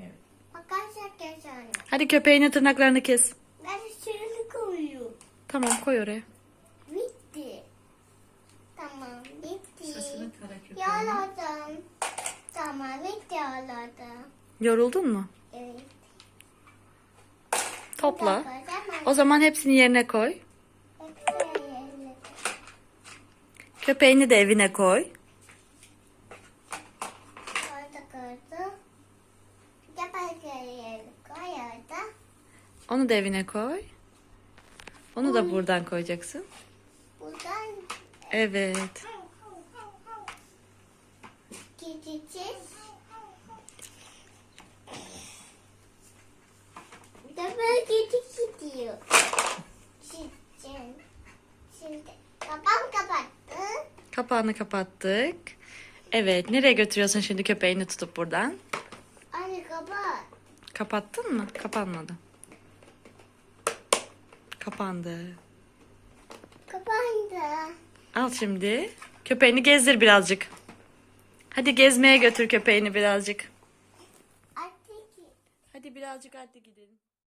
Evet. Makas kes sonra. Hadi köpeğinin tırnaklarını kes. Ben suyunu koyuyorum. Tamam koy oraya. Bitti. Tamam bitti. Sesini. Yaladım. Tamam bitti yaladım. Yoruldun mu? Evet. Topla. O zaman hepsini yerine koy. hepsini yerine- Köpeğini de evine koy. Orada koydu. Orada. Onu da evine koy. Onu da buradan koyacaksın. Buradan Evet. gideceğiz. Bir de. Kapağını kapattık. Evet. Nereye götürüyorsun şimdi köpeğini tutup buradan? Anne kapat. Kapattın mı? Kapanmadı. Kapandı. Kapandı. Al şimdi. Köpeğini gezdir birazcık. Hadi gezmeye götür köpeğini birazcık. Hadi birazcık hadi gidelim.